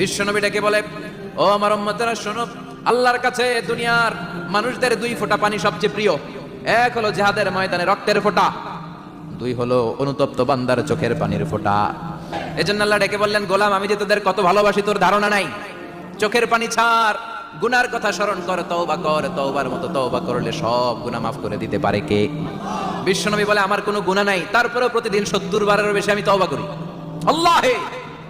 বিশ্বনবীটাকে বলে, ও আমার উম্মতেরা, শোনো, আল্লাহর কাছে দুনিয়ার মানুষদের দুই ফোঁটা পানি সবচেয়ে প্রিয়। এক হলো জিহাদের ময়দানে রক্তের ফোঁটা, দুই হলো অনুতপ্ত বান্দার চোখের পানির ফোঁটা। এজন্য আল্লাহ ডেকে বললেন, গোলাম, আমি যে তোদের কত ভালোবাসি, তোর ধারণা নাই। চোখের পানি ছাড়, গুনার কথা স্মরণ কর, তওবা কর, তওবার মতো তওবা করলে সব গুনাহ মাফ করে দিতে পারে কে? বিশ্বনবী বলে, আমার কোনো গুনাহ নাই, তারপরেও প্রতিদিন সত্তর বারেরও বেশি আমি তওবা করি। আল্লাহে!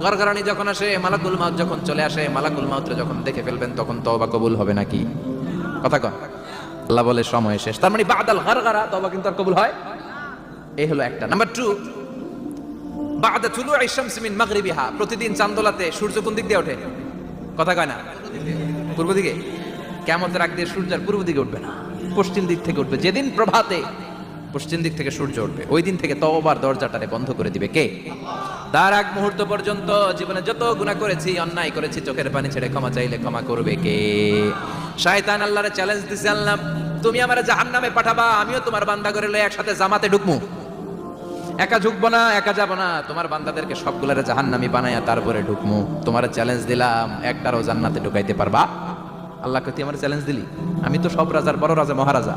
গরগরানি যখন আসে, মালাকুল মাউত যখন চলে আসে, মালাকুল মাউতরে যখন দেখে ফেলবেন, তখন তওবা কবুল হবে নাকি? কথা কন। আল্লাহ বলে, সময় শেষ। তার মানে বাদাল গরগরা তওবা কিন্তু আর কবুল হয়? এই হলো একটা। নাম্বার টু, বাদা তুলু আইশামস মিন মাগরিবিহা। প্রতিদিন চান্দোলাতে সূর্য কোন দিক দিয়ে ওঠে? কথা কয় না? পূর্ব দিকে? কেমতের আগ দিয়ে সূর্যের পূর্ব দিকে উঠবে না। পশ্চিম দিক থেকে উঠবে। যেদিন প্রভাতে পশ্চিম দিক থেকে সূর্য উঠবে। ওই দিন থেকে তওবার দরজাটারে বন্ধ করে দিবে কে? তার আগ মুহূর্ত পর্যন্ত জীবনে যত গুনাহ করেছি, অন্যায় করেছি, চোখের পানি ছেড়ে ক্ষমা চাইলে ক্ষমা করবে কে? শয়তান আল্লাহরে চ্যালেঞ্জ দিছে, আল্লাহ, তুমি আমার জাহান্নামে পাঠাবা, আমিও তোমার বান্দা করে একসাথে জামাতে ঢুকমু। একা ঝুঁকবো না, একা যাব না, তোমার বান্দাদেরকে সবগুলোরে জাহান্নামি বানাইয়া তারপরে ঢুকমু। তোমার চ্যালেঞ্জ দিলাম, একটারও জান্নাতে ঢুকাইতে পারবা? আল্লাহকে তুই আমার চ্যালেঞ্জ দিলি? আমি তো সব রাজার বড় রাজা, মহারাজা।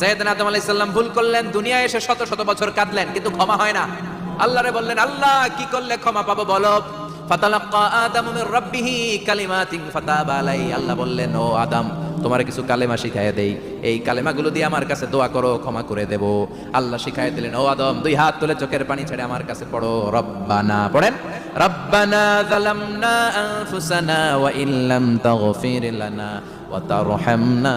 সৈয়দনা আদম আলাইহিস সালাম ভুল করলেন, দুনিয়ায় এসে শত শত বছর কাঁদলেন, কিন্তু ক্ষমা হয় না। আল্লাহরে বললেন, আল্লাহ, কি করলে ক্ষমা পাবো বলো? ফাতালাক্কা আদম মির রাব্বিহি কালিমাতিন ফাতাবা আলাই আল্লাহ বললেন, ও আদম, তোমার কিছু কালেমা শিখাইয়া দেই। এই কালেমাগুলো দিয়ে আমার কাছে দোয়া করো, ক্ষমা করে দেব। আল্লাহ শিখাইয়া দিলেন, ও আদম, দুই হাত তুলে চোখের পানি ছেড়ে আমার কাছে পড়ো। রব্বানা পড়েন? রব্বানা যালামনা আনফুসানা ওয়া ইল্লাম তাগফির লানা ওয়া তারহামনা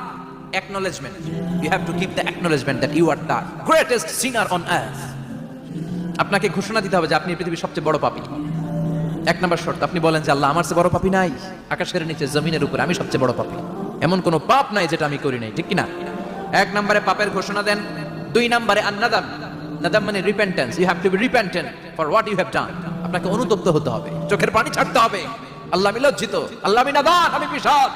acknowledgement. You have to keep the acknowledgement that you are the greatest sinner on earth. আপনাকে ঘোষণা দিতে হবে যে আপনি পৃথিবীর সবচেয়ে বড় পাপী। এক নম্বর শর্ত, আপনি বলেন যে আল্লাহ আমার চেয়ে বড় পাপী নাই। আকাশের নিচে, জমিনের উপরে আমি সবচেয়ে বড় পাপী। এমন কোনো পাপ নাই যেটা আমি করি নাই, ঠিক কি না এক নম্বরে পাপের ঘোষণা দেন, দুই নম্বরে আন্নাদাম। নাদাম মানে repentance you have to be repentant for what you have done আপনাকে অনুতপ্ত হতে হবে, চোখের পানি ছাড়তে হবে। আল্লাহ আমি লজ্জিত, আল্লাহ আমি নাদান আমি পিশাচ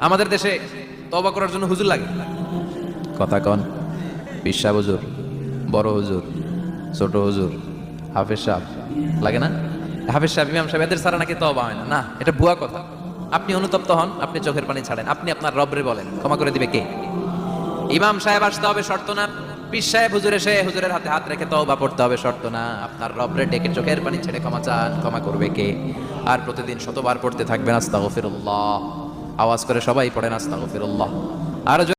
আমাদের দেশে তবা করার জন্য হুজুর লাগে। কথা কন পিসা হুজুর বড় হুজুর ছোট হুজুর হাফেজ সাহেব লাগে না? হাফেজ সাহেব ইমাম সাহেব এদের ছাড়া নাকি তবা হয় না? না এটা ভুয়া কথা। আপনি অনুতপ্ত হন আপনি চোখের পানি ছাড়েন আপনি আপনার রবরে বলেন ক্ষমা করে দিবে কে? ইমাম সাহেব আসতে হবে শর্ত না সাহেব হুজুর এসে হুজুরের হাতে হাত রেখে তওবা পড়তে হবে শর্ত না আপনার রবরে ডেকে চোখের পানি ছেড়ে ক্ষমা চান ক্ষমা করবে কে? আর প্রতিদিন শতবার পড়তে থাকবেন আস্তাগফিরুল্লাহ। আওয়াজ করে সবাই পড়েন আস্তাগফিরুল্লাহ। আর